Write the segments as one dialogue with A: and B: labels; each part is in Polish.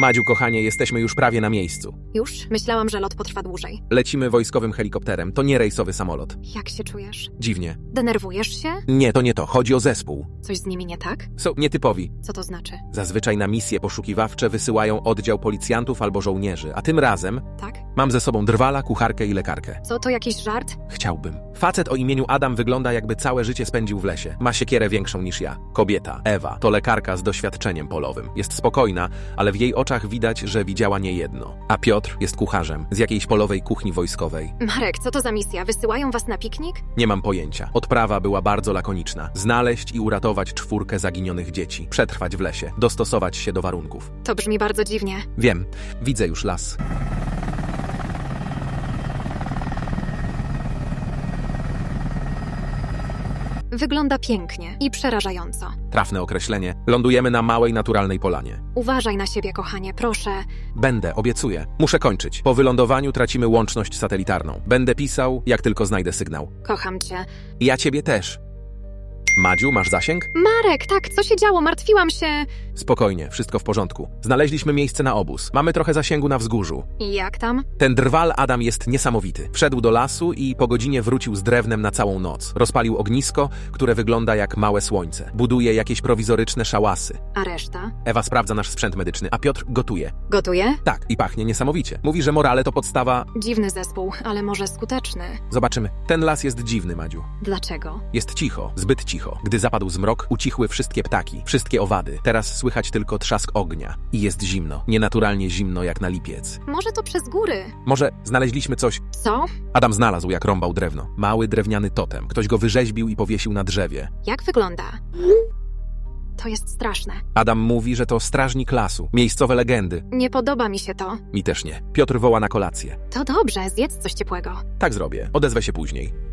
A: Madziu, kochanie, jesteśmy już prawie na miejscu.
B: Już? Myślałam, że lot potrwa dłużej.
A: Lecimy wojskowym helikopterem. To nie rejsowy samolot.
B: Jak się czujesz?
A: Dziwnie.
B: Denerwujesz się?
A: Nie, to nie to. Chodzi o zespół.
B: Coś z nimi nie tak?
A: Są nietypowi.
B: Co to znaczy?
A: Zazwyczaj na misje poszukiwawcze wysyłają oddział policjantów albo żołnierzy, a tym razem
B: Tak?
A: mam ze sobą drwala, kucharkę i lekarkę.
B: Co, to jakiś żart?
A: Chciałbym. Facet o imieniu Adam wygląda jakby całe życie spędził w lesie. Ma siekierę większą niż ja. Kobieta, Ewa, to lekarka z doświadczeniem polowym. Jest spokojna, ale w jej oczach widać, że widziała niejedno. A Piotr jest kucharzem z jakiejś polowej kuchni wojskowej.
B: Marek, co to za misja? Wysyłają was na piknik?
A: Nie mam pojęcia. Odprawa była bardzo lakoniczna. Znaleźć i uratować czwórkę zaginionych dzieci. Przetrwać w lesie. Dostosować się do warunków.
B: To brzmi bardzo dziwnie.
A: Wiem, widzę już las.
B: Wygląda pięknie i przerażająco.
A: Trafne określenie. Lądujemy na małej, naturalnej polanie.
B: Uważaj na siebie, kochanie, proszę.
A: Będę, obiecuję. Muszę kończyć. Po wylądowaniu tracimy łączność satelitarną. Będę pisał, jak tylko znajdę sygnał.
B: Kocham cię.
A: Ja ciebie też. Madziu, masz zasięg?
B: Marek, tak, co się działo? Martwiłam się.
A: Spokojnie, wszystko w porządku. Znaleźliśmy miejsce na obóz. Mamy trochę zasięgu na wzgórzu.
B: Jak tam?
A: Ten drwal Adam jest niesamowity. Wszedł do lasu i po godzinie wrócił z drewnem na całą noc. Rozpalił ognisko, które wygląda jak małe słońce. Buduje jakieś prowizoryczne szałasy.
B: A reszta?
A: Ewa sprawdza nasz sprzęt medyczny, a Piotr gotuje.
B: Gotuje?
A: Tak, i pachnie niesamowicie. Mówi, że morale to podstawa.
B: Dziwny zespół, ale może skuteczny.
A: Zobaczymy. Ten las jest dziwny, Madziu.
B: Dlaczego?
A: Jest cicho, zbyt cicho. Gdy zapadł zmrok, ucichły wszystkie ptaki, wszystkie owady. Teraz słychać tylko trzask ognia. I jest zimno. Nienaturalnie zimno jak na lipiec.
B: Może to przez góry.
A: Może znaleźliśmy coś.
B: Co?
A: Adam znalazł, jak rąbał drewno. Mały drewniany totem. Ktoś go wyrzeźbił i powiesił na drzewie.
B: Jak wygląda? To jest straszne.
A: Adam mówi, że to strażnik lasu. Miejscowe legendy.
B: Nie podoba mi się to.
A: Mi też nie. Piotr woła na kolację.
B: To dobrze, zjedz coś ciepłego.
A: Tak zrobię. Odezwę się później.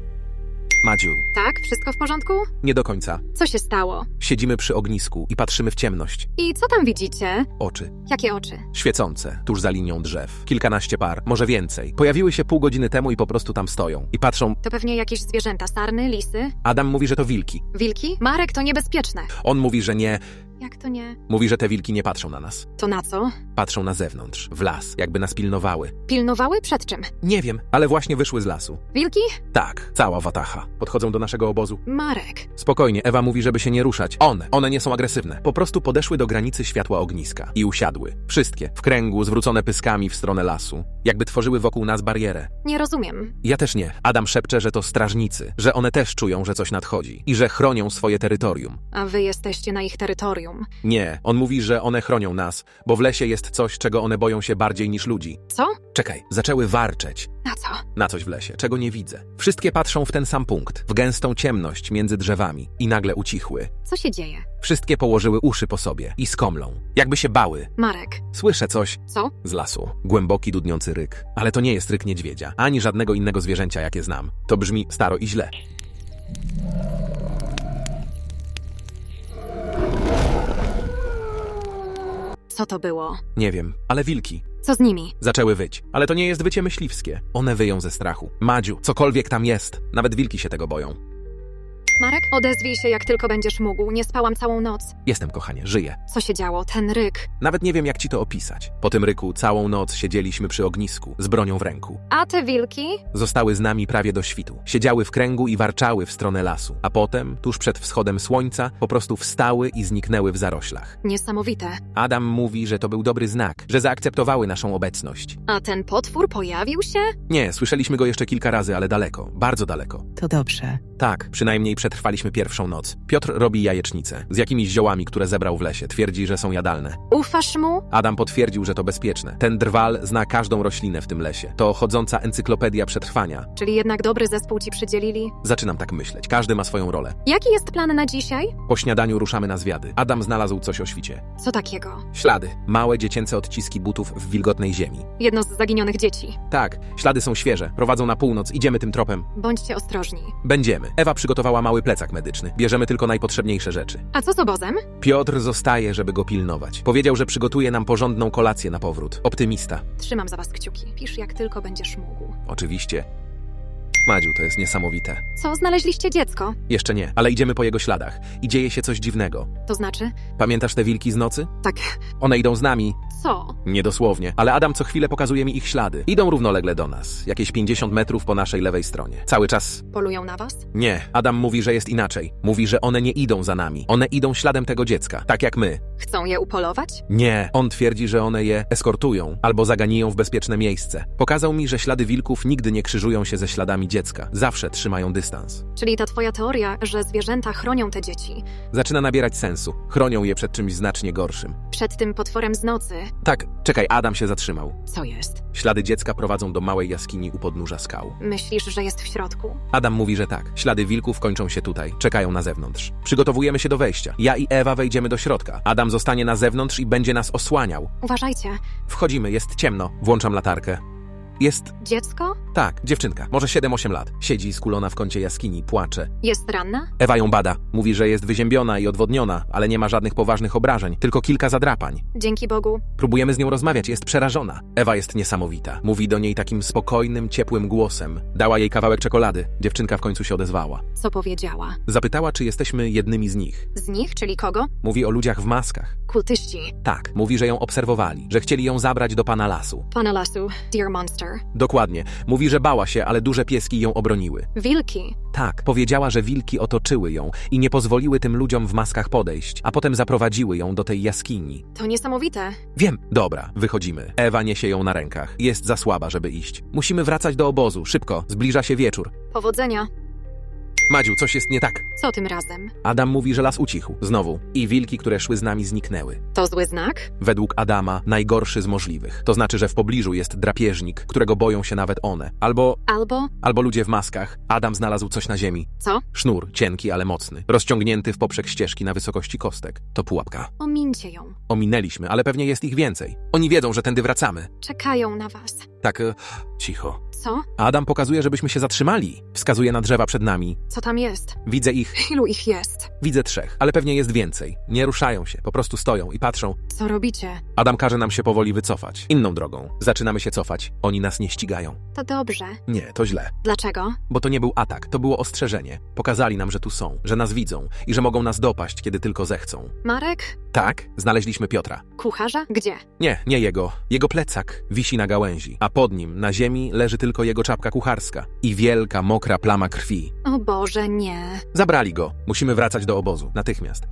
A: Madziu,
B: Tak? Wszystko w porządku?
A: nie do końca.
B: Co się stało?
A: Siedzimy przy ognisku i patrzymy w ciemność.
B: I co tam widzicie?
A: Oczy.
B: Jakie oczy?
A: Świecące, tuż za linią drzew. Kilkanaście par, może więcej. Pojawiły się pół godziny temu i po prostu tam stoją. I patrzą.
B: To pewnie jakieś zwierzęta, sarny, lisy?
A: Adam mówi, że to wilki.
B: Wilki? Marek, to niebezpieczne.
A: On mówi, że nie.
B: Jak to nie?
A: Mówi, że te wilki nie patrzą na nas.
B: To na co?
A: Patrzą na zewnątrz, w las, jakby nas pilnowały.
B: Pilnowały przed czym?
A: Nie wiem, ale właśnie wyszły z lasu.
B: Wilki?
A: Tak, cała watacha. Podchodzą do naszego obozu.
B: Marek.
A: Spokojnie, Ewa mówi, żeby się nie ruszać. One, one nie są agresywne. Po prostu podeszły do granicy światła ogniska i usiadły. Wszystkie, w kręgu, zwrócone pyskami w stronę lasu. Jakby tworzyły wokół nas barierę.
B: Nie rozumiem.
A: Ja też nie. Adam szepcze, że to strażnicy, że one też czują, że coś nadchodzi i że chronią swoje terytorium.
B: A wy jesteście na ich terytorium.
A: Nie, on mówi, że one chronią nas, bo w lesie jest coś, czego one boją się bardziej niż ludzi.
B: Co?
A: Czekaj, zaczęły warczeć.
B: Na co?
A: Na coś w lesie, czego nie widzę. Wszystkie patrzą w ten sam punkt, w gęstą ciemność między drzewami i nagle ucichły.
B: Co się dzieje?
A: Wszystkie położyły uszy po sobie i skomlą, jakby się bały.
B: Marek.
A: Słyszę coś
B: Co?
A: z lasu. Głęboki, dudniący ryk. Ale to nie jest ryk niedźwiedzia, ani żadnego innego zwierzęcia, jakie znam. To brzmi staro i źle.
B: Co to było?
A: Nie wiem, ale wilki.
B: Co z nimi?
A: Zaczęły wyć. Ale to nie jest wycie myśliwskie. One wyją ze strachu. Madziu, cokolwiek tam jest. Nawet wilki się tego boją.
B: Marek, odezwij się jak tylko będziesz mógł. Nie spałam całą noc.
A: Jestem, kochanie, żyję.
B: Co się działo? Ten ryk.
A: Nawet nie wiem, jak ci to opisać. Po tym ryku całą noc siedzieliśmy przy ognisku, z bronią w ręku.
B: A te wilki?
A: Zostały z nami prawie do świtu. Siedziały w kręgu i warczały w stronę lasu. A potem, tuż przed wschodem słońca, po prostu wstały i zniknęły w zaroślach.
B: Niesamowite.
A: Adam mówi, że to był dobry znak, że zaakceptowały naszą obecność.
B: A ten potwór pojawił się?
A: Nie, słyszeliśmy go jeszcze kilka razy, ale daleko, bardzo daleko.
C: To dobrze.
A: Tak, przynajmniej przetrwaliśmy pierwszą noc. Piotr robi jajecznicę z jakimiś ziołami, które zebrał w lesie. Twierdzi, że są jadalne.
B: Ufasz mu?
A: Adam potwierdził, że to bezpieczne. Ten drwal zna każdą roślinę w tym lesie. To chodząca encyklopedia przetrwania.
B: Czyli jednak dobry zespół ci przydzielili?
A: Zaczynam tak myśleć. Każdy ma swoją rolę.
B: Jaki jest plan na dzisiaj?
A: Po śniadaniu ruszamy na zwiady. Adam znalazł coś o świcie.
B: Co takiego?
A: Ślady. Małe dziecięce odciski butów w wilgotnej ziemi.
B: Jedno z zaginionych dzieci.
A: Tak, ślady są świeże. Prowadzą na północ. Idziemy tym tropem.
B: Bądźcie ostrożni.
A: Będziemy. Ewa przygotowała mały plecak medyczny. Bierzemy tylko najpotrzebniejsze rzeczy.
B: A co z obozem?
A: Piotr zostaje, żeby go pilnować. Powiedział, że przygotuje nam porządną kolację na powrót. Optymista.
B: Trzymam za was kciuki. Pisz jak tylko będziesz mógł.
A: Oczywiście. Madziu, to jest niesamowite.
B: Co, znaleźliście dziecko?
A: Jeszcze nie, ale idziemy po jego śladach i dzieje się coś dziwnego.
B: To znaczy?
A: Pamiętasz te wilki z nocy?
B: Tak.
A: One idą z nami.
B: Co?
A: Niedosłownie, ale Adam co chwilę pokazuje mi ich ślady. Idą równolegle do nas, jakieś 50 metrów po naszej lewej stronie. Cały czas
B: Polują na was?
A: nie. Adam mówi, że jest inaczej. Mówi, że one nie idą za nami. One idą śladem tego dziecka, tak jak my.
B: Chcą je upolować?
A: Nie, on twierdzi, że one je eskortują albo zaganiją w bezpieczne miejsce. Pokazał mi, że ślady wilków nigdy nie krzyżują się ze śladami dziecka. Zawsze trzymają dystans.
B: Czyli ta twoja teoria, że zwierzęta chronią te dzieci
A: Zaczyna nabierać sensu. Chronią je przed czymś znacznie gorszym.
B: przed tym potworem z nocy.
A: Tak, czekaj, Adam się zatrzymał.
B: Co jest?
A: Ślady dziecka prowadzą do małej jaskini u podnóża skał.
B: Myślisz, że jest w środku?
A: Adam mówi, że tak. Ślady wilków kończą się tutaj, czekają na zewnątrz. Przygotowujemy się do wejścia. Ja i Ewa wejdziemy do środka. Adam zostanie na zewnątrz i będzie nas osłaniał.
B: Uważajcie.
A: Wchodzimy, jest ciemno. Włączam latarkę. Jest.
B: Dziecko?
A: Tak, dziewczynka, może 7-8 lat. Siedzi skulona w kącie jaskini, płacze.
B: Jest ranna?
A: Ewa ją bada. Mówi, że jest wyziębiona i odwodniona, ale nie ma żadnych poważnych obrażeń, tylko kilka zadrapań.
B: Dzięki Bogu.
A: Próbujemy z nią rozmawiać, jest przerażona. Ewa jest niesamowita. Mówi do niej takim spokojnym, ciepłym głosem. Dała jej kawałek czekolady. Dziewczynka w końcu się odezwała.
B: Co powiedziała?
A: Zapytała, czy jesteśmy jednymi z nich.
B: Z nich, czyli kogo?
A: Mówi o ludziach w maskach.
B: Kultyści.
A: Tak, mówi, że ją obserwowali, że chcieli ją zabrać do pana lasu.
B: Pana lasu. Dear Monster.
A: Dokładnie. Mówi, że bała się, ale duże pieski ją obroniły.
B: Wilki.
A: Tak, powiedziała, że wilki otoczyły ją i nie pozwoliły tym ludziom w maskach podejść, a potem zaprowadziły ją do tej jaskini.
B: To niesamowite.
A: Wiem. Dobra, wychodzimy. Ewa niesie ją na rękach. Jest za słaba, żeby iść. Musimy wracać do obozu. Szybko, zbliża się wieczór.
B: Powodzenia.
A: Madziu, coś jest nie tak.
B: Co tym razem?
A: Adam mówi, że las ucichł. Znowu. I wilki, które szły z nami, zniknęły.
B: To zły znak?
A: Według Adama najgorszy z możliwych. To znaczy, że w pobliżu jest drapieżnik, którego boją się nawet one. Albo,
B: Albo
A: albo ludzie w maskach. Adam znalazł coś na ziemi.
B: co?
A: Sznur, cienki, ale mocny. Rozciągnięty w poprzek ścieżki na wysokości kostek. To pułapka.
B: Omincie ją.
A: Ominęliśmy, ale pewnie jest ich więcej. Oni wiedzą, że tędy wracamy.
B: Czekają na was.
A: Tak, e, cicho.
B: Co?
A: Adam pokazuje, żebyśmy się zatrzymali. Wskazuje na drzewa przed nami.
B: Co tam jest?
A: Widzę ich,
B: Ilu ich jest?
A: widzę trzech, ale pewnie jest więcej. Nie ruszają się, po prostu stoją i patrzą.
B: Co robicie?
A: Adam każe nam się powoli wycofać. Inną drogą. Zaczynamy się cofać. Oni nas nie ścigają.
B: To dobrze.
A: Nie, to źle.
B: Dlaczego?
A: Bo to nie był atak, to było ostrzeżenie. Pokazali nam, że tu są, że nas widzą i że mogą nas dopaść, kiedy tylko zechcą.
B: Marek?
A: Tak, znaleźliśmy Piotra.
B: Kucharza? Gdzie?
A: Nie, nie jego. Jego plecak wisi na gałęzi, a pod nim, na ziemi, leży tylko jego czapka kucharska i wielka, mokra plama krwi.
B: O Boże, nie.
A: Zabrali go. Musimy wracać do obozu. Natychmiast.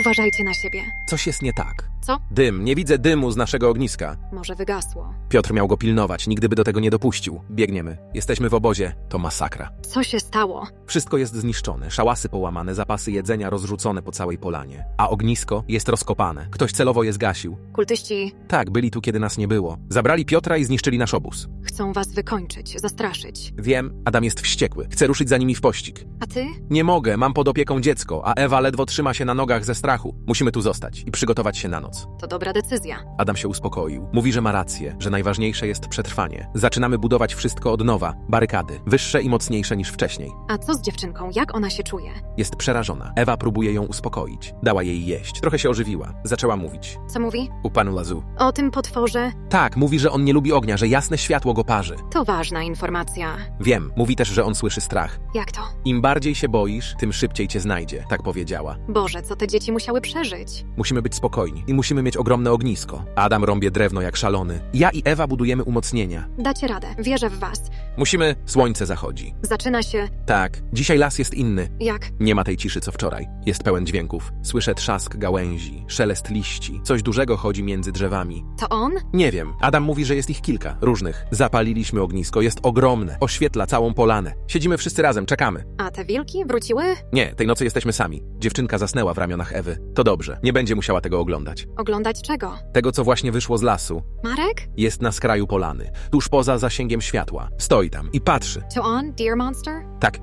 B: Uważajcie na siebie.
A: Coś jest nie tak.
B: Co?
A: Dym. Nie widzę dymu z naszego ogniska.
B: Może wygasło.
A: Piotr miał go pilnować, nigdy by do tego nie dopuścił. Biegniemy. Jesteśmy w obozie. To masakra.
B: Co się stało?
A: Wszystko jest zniszczone, szałasy połamane, zapasy jedzenia rozrzucone po całej polanie. A ognisko jest rozkopane. Ktoś celowo je zgasił.
B: Kultyści
A: Tak, byli tu, kiedy nas nie było. Zabrali Piotra i zniszczyli nasz obóz.
B: chcą was wykończyć, zastraszyć.
A: Wiem, Adam jest wściekły. Chce ruszyć za nimi w pościg.
B: A ty?
A: Nie mogę, mam pod opieką dziecko, a Ewa ledwo trzyma się na nogach ze strachu. Musimy tu zostać i przygotować się na noc.
B: To dobra decyzja.
A: Adam się uspokoił. Mówi, że ma rację, że najważniejsze jest przetrwanie. Zaczynamy budować wszystko od nowa. Barykady, wyższe i mocniejsze niż wcześniej.
B: A co z dziewczynką? Jak ona się czuje?
A: Jest przerażona. Ewa próbuje ją uspokoić. Dała jej jeść. Trochę się ożywiła. Zaczęła mówić.
B: Co mówi?
A: U panu Lazu.
B: O tym potworze?
A: Tak, mówi, że on nie lubi ognia, że jasne światło go parzy.
B: To ważna informacja.
A: Wiem, mówi też, że on słyszy strach.
B: Jak to?
A: Im bardziej się boisz, tym szybciej cię znajdzie, tak powiedziała.
B: Boże, co te dzieci musiały przeżyć?
A: Musimy być spokojni i musimy mieć ogromne ognisko. Adam rąbie drewno jak szalony. Ja i Ewa budujemy umocnienia.
B: Dacie radę. Wierzę w was.
A: Musimy... Słońce zachodzi.
B: Zaczyna się
A: Tak, dzisiaj las jest inny.
B: jak?
A: Nie ma tej ciszy co wczoraj. Jest pełen dźwięków. Słyszę trzask gałęzi, szelest liści. Coś dużego chodzi między drzewami.
B: To on?
A: Nie wiem. Adam mówi, że jest ich kilka, różnych. Zapaliliśmy ognisko, jest ogromne, oświetla całą polanę. Siedzimy wszyscy razem, czekamy.
B: A te wilki wróciły?
A: Nie, tej nocy jesteśmy sami. Dziewczynka zasnęła w ramionach Ewy. To dobrze, nie będzie musiała tego oglądać.
B: Oglądać czego?
A: Tego, co właśnie wyszło z lasu,
B: Marek?
A: jest na skraju polany, tuż poza zasięgiem światła. Stoi tam i patrzy.
B: To on? Dear Monster?
A: Tak,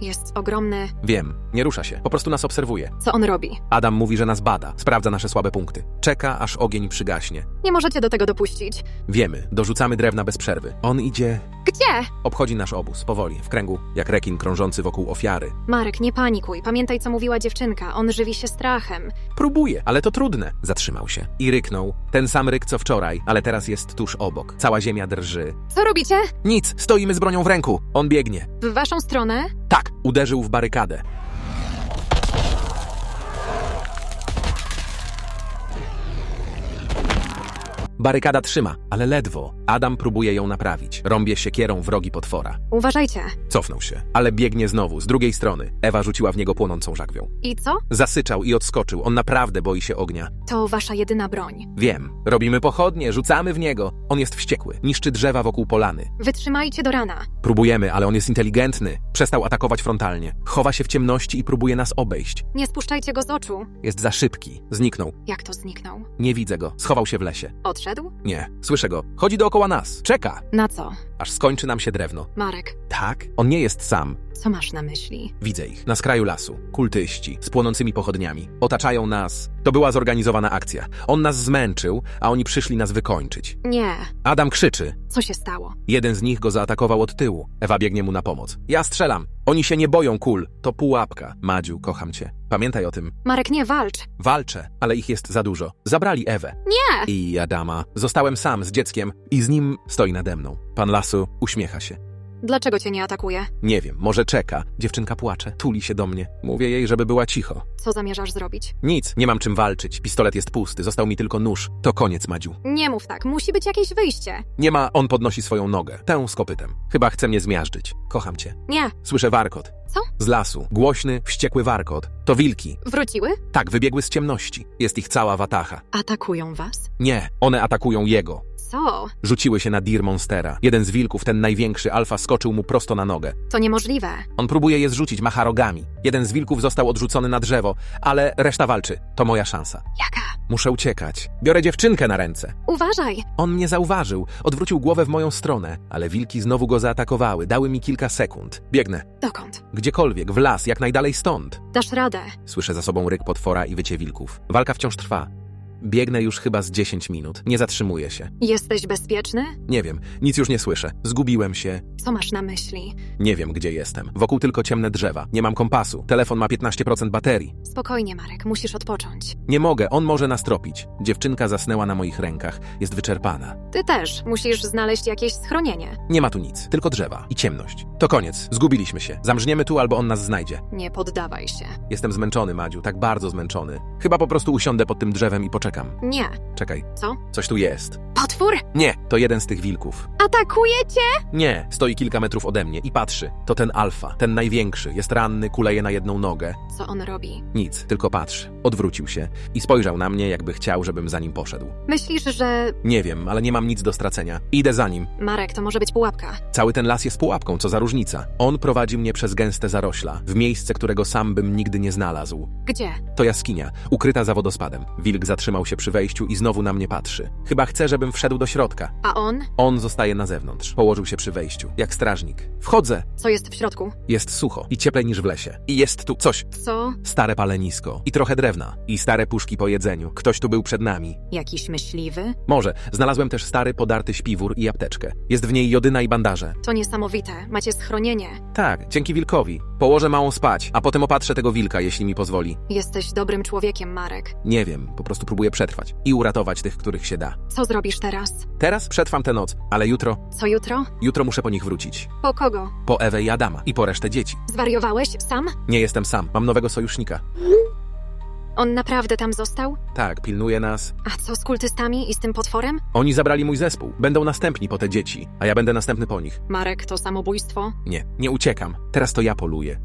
B: Jest ogromny.
A: wiem, nie rusza się, po prostu nas obserwuje.
B: Co on robi?
A: Adam mówi, że nas bada, sprawdza nasze słabe punkty. Czeka, aż ogień przygaśnie.
B: Nie możecie do tego dopuścić.
A: Wiemy, dorzucamy drewna bez przerwy. On idzie,
B: Gdzie?
A: obchodzi nasz obóz, powoli, w kręgu, jak rekin krążący wokół ofiary.
B: Marek, nie panikuj. Pamiętaj, co mówiła dziewczynka. On żywi się strachem.
A: Próbuje, ale to trudne. Zatrzymał się i ryknął. Ten sam ryk co wczoraj, ale teraz jest tuż obok. Cała ziemia drży.
B: Co robicie?
A: Nic, stoimy z bronią w ręku. On biegnie.
B: W waszą stronę?
A: Tak, uderzył w barykadę. Barykada trzyma, ale ledwo. Adam próbuje ją naprawić. Rąbie siekierą w rogi potwora.
B: Uważajcie.
A: Cofnął się, ale biegnie znowu, z drugiej strony. Ewa rzuciła w niego płonącą żagwią.
B: I co?
A: Zasyczał i odskoczył. On naprawdę boi się ognia.
B: To wasza jedyna broń.
A: Wiem. Robimy pochodnie, rzucamy w niego. On jest wściekły. Niszczy drzewa wokół polany.
B: Wytrzymajcie do rana.
A: Próbujemy, ale on jest inteligentny. Przestał atakować frontalnie. Chowa się w ciemności i próbuje nas obejść.
B: Nie spuszczajcie go z oczu.
A: Jest za szybki. Zniknął.
B: Jak to zniknął?
A: Nie widzę go. Schował się w lesie.
B: Odszedł?
A: Nie. Słyszę go. Chodzi dookoła nas. Czeka.
B: Na co?
A: Aż skończy nam się drewno.
B: Marek,
A: Tak? On nie jest sam.
B: co masz na myśli?
A: Widzę ich. Na skraju lasu. Kultyści. Z płonącymi pochodniami. Otaczają nas. To była zorganizowana akcja. On nas zmęczył, a oni przyszli nas wykończyć.
B: Nie.
A: Adam krzyczy.
B: Co się stało?
A: Jeden z nich go zaatakował od tyłu. Ewa biegnie mu na pomoc. Ja strzelam. Oni się nie boją kul. To pułapka. Madziu, kocham cię. Pamiętaj o tym.
B: Marek, nie walcz.
A: Walczę, ale ich jest za dużo. Zabrali Ewę.
B: Nie!
A: I Adama. Zostałem sam z dzieckiem i z nim stoi nade mną. Pan lasu uśmiecha się.
B: Dlaczego cię nie atakuje?
A: Nie wiem, może czeka. Dziewczynka płacze, tuli się do mnie. Mówię jej, żeby była cicho.
B: Co zamierzasz zrobić?
A: Nic, nie mam czym walczyć. Pistolet jest pusty, został mi tylko nóż. To koniec, Madziu.
B: Nie mów tak, musi być jakieś wyjście.
A: Nie ma, on podnosi swoją nogę. Tę z kopytem. Chyba chce mnie zmiażdżyć. Kocham cię.
B: Nie.
A: Słyszę warkot.
B: Co?
A: Z lasu. Głośny, wściekły warkot. To wilki.
B: Wróciły?
A: Tak, wybiegły z ciemności. Jest ich cała watacha.
B: Atakują was?
A: Nie, one atakują jego.
B: Co?
A: Rzuciły się na Deer Monstera. Jeden z wilków, ten największy, alfa, skoczył mu prosto na nogę.
B: To niemożliwe.
A: On próbuje je zrzucić, macha rogami. Jeden z wilków został odrzucony na drzewo, ale reszta walczy. To moja szansa.
B: Jaka?
A: Muszę uciekać. Biorę dziewczynkę na ręce.
B: Uważaj!
A: On mnie zauważył, odwrócił głowę w moją stronę, ale wilki znowu go zaatakowały, dały mi kilka sekund. Biegnę.
B: Dokąd?
A: Gdziekolwiek, w las, jak najdalej stąd.
B: Dasz radę.
A: Słyszę za sobą ryk potwora i wycie wilków. Walka wciąż trwa. Biegnę już chyba z 10 minut. Nie zatrzymuję się.
B: Jesteś bezpieczny?
A: Nie wiem, nic już nie słyszę. Zgubiłem się.
B: Co masz na myśli?
A: Nie wiem, gdzie jestem. Wokół tylko ciemne drzewa. Nie mam kompasu. Telefon ma 15% baterii.
B: Spokojnie, Marek, musisz odpocząć.
A: Nie mogę, on może nas tropić. Dziewczynka zasnęła na moich rękach. Jest wyczerpana.
B: Ty też musisz znaleźć jakieś schronienie.
A: Nie ma tu nic, tylko drzewa i ciemność. To koniec, zgubiliśmy się. Zamrzniemy tu albo on nas znajdzie.
B: Nie poddawaj się.
A: Jestem zmęczony, Madziu, tak bardzo zmęczony. Chyba po prostu usiądę pod tym drzewem i poczekam.
B: Nie.
A: Czekaj,
B: Co?
A: coś tu jest.
B: Potwór!
A: Nie, to jeden z tych wilków.
B: Atakuje cię!
A: Nie, stoi kilka metrów ode mnie i patrzy. To ten alfa, ten największy, jest ranny, kuleje na jedną nogę.
B: Co on robi?
A: Nic, tylko patrzy. Odwrócił się i spojrzał na mnie, jakby chciał, żebym za nim poszedł.
B: Myślisz, że...
A: Nie wiem, ale nie mam nic do stracenia. Idę za nim.
B: Marek, to może być pułapka.
A: Cały ten las jest pułapką, co za różnica. On prowadzi mnie przez gęste zarośla, w miejsce, którego sam bym nigdy nie znalazł.
B: Gdzie?
A: To jaskinia, ukryta za wodospadem. Wilk zatrzymał się przy wejściu i znowu na mnie patrzy. Chyba chce, żebym wszedł do środka.
B: A on?
A: On zostaje na zewnątrz. Położył się przy wejściu, jak strażnik. Wchodzę.
B: Co jest w środku?
A: Jest sucho i cieplej niż w lesie. I jest tu coś.
B: Co?
A: Stare palenisko i trochę drewna. I stare puszki po jedzeniu. Ktoś tu był przed nami.
B: Jakiś myśliwy?
A: Może. Znalazłem też stary, podarty śpiwór i apteczkę. Jest w niej jodyna i bandaże.
B: To niesamowite. Macie schronienie.
A: Tak, dzięki wilkowi. Położę małą spać, a potem opatrzę tego wilka, jeśli mi pozwoli.
B: Jesteś dobrym człowiekiem, Marek.
A: Nie wiem, po prostu próbuję przetrwać i uratować tych, których się da.
B: Co zrobisz teraz?
A: Teraz przetrwam tę noc, ale jutro,
B: Co jutro?
A: jutro muszę po nich wrócić.
B: Po kogo?
A: Po Ewę i Adama i po resztę dzieci.
B: Zwariowałeś? Sam?
A: Nie jestem sam, mam nowego sojusznika.
B: On naprawdę tam został?
A: Tak, pilnuje nas.
B: A co z kultystami i z tym potworem?
A: Oni zabrali mój zespół. Będą następni po te dzieci, a ja będę następny po nich.
B: Marek, to samobójstwo?
A: Nie, nie uciekam. Teraz to ja poluję.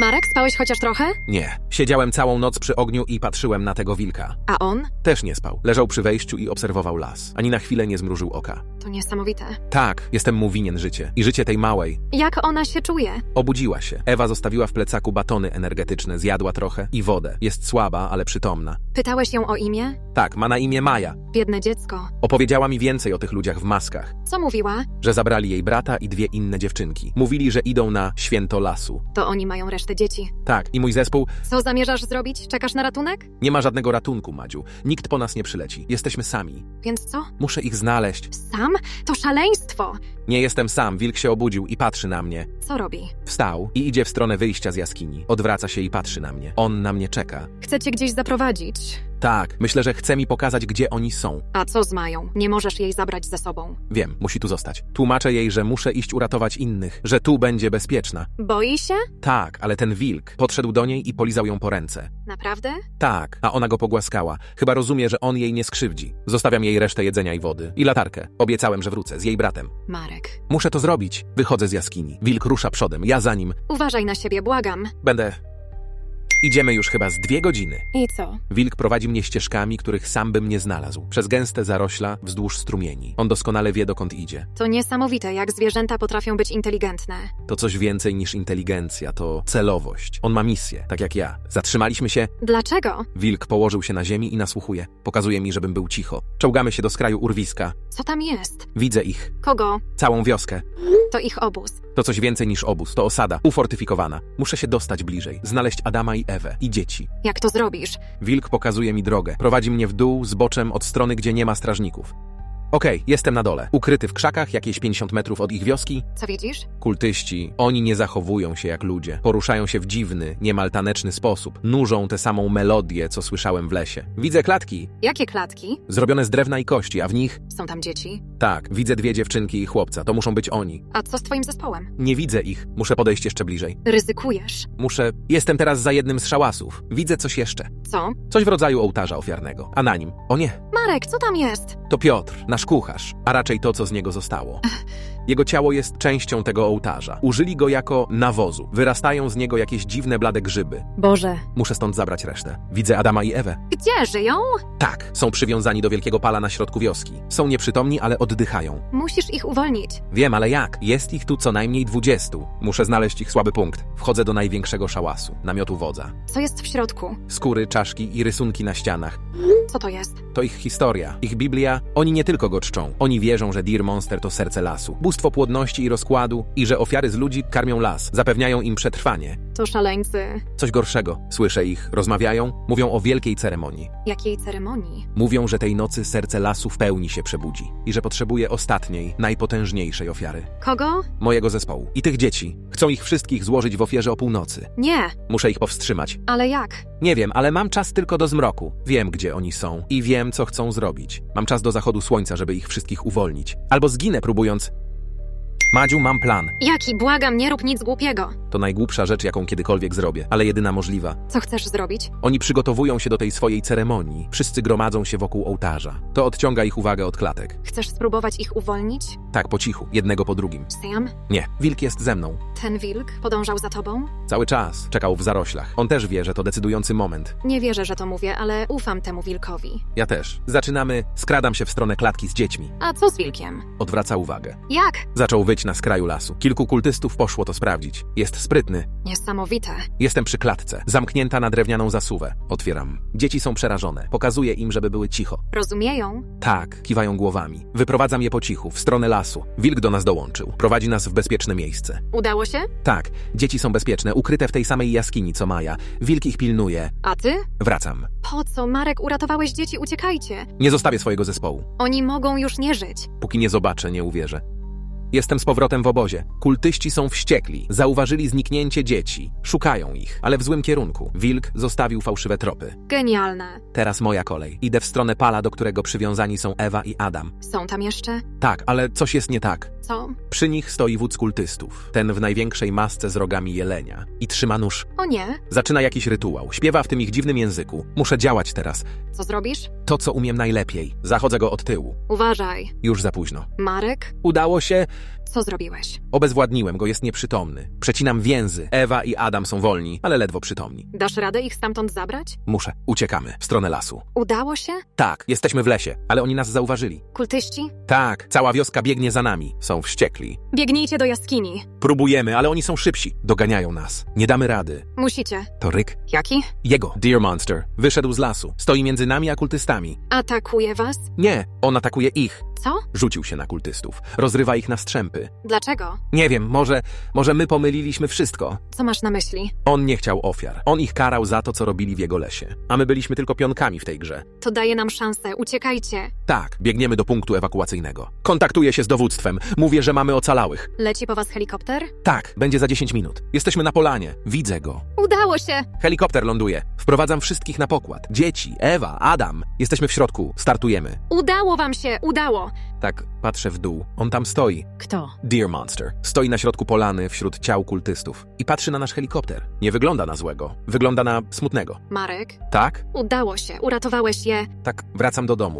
B: Marek, spałeś chociaż trochę?
A: Nie. Siedziałem całą noc przy ogniu i patrzyłem na tego wilka.
B: A on?
A: Też nie spał. Leżał przy wejściu i obserwował las. Ani na chwilę nie zmrużył oka.
B: To niesamowite.
A: Tak, jestem mu winien życie. I życie tej małej.
B: Jak ona się czuje?
A: Obudziła się. Ewa zostawiła w plecaku batony energetyczne, zjadła trochę i wodę. Jest słaba, ale przytomna.
B: Pytałeś ją o imię?
A: Tak, ma na imię Maja.
B: Biedne dziecko.
A: Opowiedziała mi więcej o tych ludziach w maskach.
B: Co mówiła?
A: Że zabrali jej brata i dwie inne dziewczynki. Mówili, że idą na święto lasu.
B: To oni mają resztę dzieci.
A: Tak, i mój zespół
B: Co zamierzasz zrobić? Czekasz na ratunek?
A: nie ma żadnego ratunku, Madziu. Nikt po nas nie przyleci. Jesteśmy sami.
B: Więc co?
A: Muszę ich znaleźć.
B: Sam? To szaleństwo!
A: Nie jestem sam. Wilk się obudził i patrzy na mnie.
B: Co robi?
A: Wstał i idzie w stronę wyjścia z jaskini. Odwraca się i patrzy na mnie. On na mnie czeka.
B: Chce cię gdzieś zaprowadzić.
A: Tak, myślę, że chce mi pokazać, gdzie oni są.
B: A co z Mają? Nie możesz jej zabrać ze sobą.
A: Wiem, musi tu zostać. Tłumaczę jej, że muszę iść uratować innych, że tu będzie bezpieczna.
B: Boi się?
A: Tak, ale ten wilk podszedł do niej i polizał ją po ręce.
B: Naprawdę?
A: Tak, a ona go pogłaskała. Chyba rozumie, że on jej nie skrzywdzi. Zostawiam jej resztę jedzenia i wody. I latarkę. Obiecałem, że wrócę z jej bratem.
B: Marek.
A: Muszę to zrobić. Wychodzę z jaskini. Wilk rusza przodem, ja za nim.
B: Uważaj na siebie, błagam.
A: Będę. Idziemy już chyba z dwie godziny.
B: I co?
A: Wilk prowadzi mnie ścieżkami, których sam bym nie znalazł. Przez gęste zarośla, wzdłuż strumieni. On doskonale wie, dokąd idzie.
B: To niesamowite, jak zwierzęta potrafią być inteligentne.
A: To coś więcej niż inteligencja, to celowość. On ma misję, tak jak ja. Zatrzymaliśmy się,
B: Dlaczego?
A: wilk położył się na ziemi i nasłuchuje. Pokazuje mi, żebym był cicho. Czołgamy się do skraju urwiska.
B: Co tam jest?
A: Widzę ich.
B: Kogo?
A: Całą wioskę.
B: To ich obóz.
A: To coś więcej niż obóz, to osada, ufortyfikowana. Muszę się dostać bliżej, znaleźć Adama i Ewę i dzieci.
B: Jak to zrobisz?
A: Wilk pokazuje mi drogę. Prowadzi mnie w dół, zboczem, od strony, gdzie nie ma strażników. Okej, jestem na dole. Ukryty w krzakach, jakieś 50 metrów od ich wioski.
B: Co widzisz?
A: Kultyści, oni nie zachowują się jak ludzie. Poruszają się w dziwny, niemal taneczny sposób. Nużą tę samą melodię, co słyszałem w lesie. Widzę klatki,
B: Jakie klatki?
A: zrobione z drewna i kości, a w nich...
B: Są tam dzieci.
A: Tak, widzę dwie dziewczynki i chłopca. To muszą być oni.
B: A co z twoim zespołem?
A: Nie widzę ich. Muszę podejść jeszcze bliżej.
B: Ryzykujesz.
A: Muszę... Jestem teraz za jednym z szałasów. Widzę coś jeszcze.
B: Co?
A: Coś w rodzaju ołtarza ofiarnego. A na nim... O nie,
B: Marek, co tam jest?
A: To Piotr, nasz kucharz, a raczej to, co z niego zostało. Jego ciało jest częścią tego ołtarza. Użyli go jako nawozu. Wyrastają z niego jakieś dziwne, blade grzyby.
B: Boże.
A: Muszę stąd zabrać resztę. Widzę Adama i Ewę.
B: Gdzie żyją?
A: Tak, są przywiązani do wielkiego pala na środku wioski. Są nieprzytomni, ale oddychają.
B: Musisz ich uwolnić.
A: Wiem, ale jak? Jest ich tu co najmniej dwudziestu. Muszę znaleźć ich słaby punkt. Wchodzę do największego szałasu, namiotu wodza.
B: Co jest w środku?
A: Skóry, czaszki i rysunki na ścianach.
B: Co to jest?
A: To ich historia, ich Biblia. Oni nie tylko go czczą. Oni wierzą, że Deer Monster to serce lasu, bóstwo płodności i rozkładu i że ofiary z ludzi karmią las, zapewniają im przetrwanie.
B: To szaleńcy.
A: Coś gorszego. Słyszę ich, rozmawiają, mówią o wielkiej ceremonii.
B: Jakiej ceremonii?
A: Mówią, że tej nocy serce lasu w pełni się przebudzi i że potrzebuje ostatniej, najpotężniejszej ofiary.
B: Kogo?
A: Mojego zespołu i tych dzieci. Chcą ich wszystkich złożyć w ofierze o północy.
B: Nie.
A: Muszę ich powstrzymać.
B: Ale jak?
A: Nie wiem, ale mam czas tylko do zmroku. Wiem, gdzie oni są i wiem, co chcą zrobić. Mam czas do zachodu słońca, żeby ich wszystkich uwolnić. Albo zginę próbując. Madziu, mam plan.
B: Jaki? Błagam, nie rób nic głupiego.
A: To najgłupsza rzecz, jaką kiedykolwiek zrobię, ale jedyna możliwa.
B: Co chcesz zrobić?
A: Oni przygotowują się do tej swojej ceremonii. Wszyscy gromadzą się wokół ołtarza. To odciąga ich uwagę od klatek.
B: Chcesz spróbować ich uwolnić?
A: Tak, po cichu, jednego po drugim.
B: Sam?
A: Nie, wilk jest ze mną.
B: Ten wilk podążał za tobą?
A: Cały czas czekał w zaroślach. On też wie, że to decydujący moment.
B: Nie wierzę, że to mówię, ale ufam temu wilkowi.
A: Ja też. Zaczynamy. Skradam się w stronę klatki z dziećmi.
B: A co z wilkiem?
A: Odwraca uwagę.
B: Jak?
A: Zaczął wyć na skraju lasu. Kilku kultystów poszło to sprawdzić. Jest sprytny.
B: Niesamowite.
A: Jestem przy klatce, zamknięta na drewnianą zasuwę. Otwieram. Dzieci są przerażone. Pokazuję im, żeby były cicho.
B: Rozumieją?
A: Tak, kiwają głowami. Wyprowadzam je po cichu, w stronę lasu. Wilk do nas dołączył. Prowadzi nas w bezpieczne miejsce.
B: Udało się?
A: Tak, dzieci są bezpieczne, ukryte w tej samej jaskini co Maja. Wilk ich pilnuje.
B: A ty?
A: Wracam.
B: Po co, Marek, uratowałeś dzieci? Uciekajcie.
A: Nie zostawię swojego zespołu.
B: Oni mogą już nie żyć.
A: Póki nie zobaczę, nie uwierzę. Jestem z powrotem w obozie. Kultyści są wściekli. Zauważyli zniknięcie dzieci. Szukają ich, ale w złym kierunku. Wilk zostawił fałszywe tropy.
B: Genialne.
A: Teraz moja kolej. Idę w stronę pala, do którego przywiązani są Ewa i Adam.
B: Są tam jeszcze?
A: Tak, ale coś jest nie tak.
B: Co?
A: Przy nich stoi wódz kultystów. Ten w największej masce z rogami jelenia. I trzyma nóż.
B: O nie.
A: Zaczyna jakiś rytuał. Śpiewa w tym ich dziwnym języku. Muszę działać teraz.
B: Co zrobisz?
A: To, co umiem najlepiej. Zachodzę go od tyłu.
B: Uważaj.
A: Już za późno.
B: Marek?
A: Udało się.
B: Co zrobiłeś?
A: Obezwładniłem go, jest nieprzytomny. Przecinam więzy. Ewa i Adam są wolni, ale ledwo przytomni.
B: Dasz radę ich stamtąd zabrać?
A: Muszę. Uciekamy. W stronę lasu.
B: Udało się?
A: Tak, jesteśmy w lesie, ale oni nas zauważyli.
B: Kultyści?
A: Tak, cała wioska biegnie za nami. Są wściekli.
B: Biegnijcie do jaskini.
A: Próbujemy, ale oni są szybsi. Doganiają nas. Nie damy rady.
B: Musicie.
A: To Ryk.
B: Jaki?
A: Jego, Deer Monster, wyszedł z lasu. Stoi między nami a kultystami.
B: Atakuje was?
A: Nie, on atakuje ich.
B: Co?
A: Rzucił się na kultystów. Rozrywa ich na strzępy.
B: Dlaczego?
A: Nie wiem, może, może my pomyliliśmy wszystko.
B: Co masz na myśli?
A: On nie chciał ofiar. On ich karał za to, co robili w jego lesie. A my byliśmy tylko pionkami w tej grze.
B: To daje nam szansę. Uciekajcie.
A: Tak, biegniemy do punktu ewakuacyjnego. Kontaktuję się z dowództwem. Mówię, że mamy ocalałych.
B: Leci po was helikopter?
A: Tak, będzie za 10 minut. Jesteśmy na polanie. Widzę go.
B: Udało się!
A: Helikopter ląduje. Wprowadzam wszystkich na pokład. Dzieci, Ewa, Adam. Jesteśmy w środku. Startujemy.
B: Udało wam się! Udało!
A: Tak, patrzę w dół. On tam stoi.
B: Kto?
A: Deer Monster. Stoi na środku polany wśród ciał kultystów. I patrzy na nasz helikopter. Nie wygląda na złego. Wygląda na smutnego.
B: Marek?
A: Tak?
B: Udało się. Uratowałeś je.
A: Tak, wracam do domu.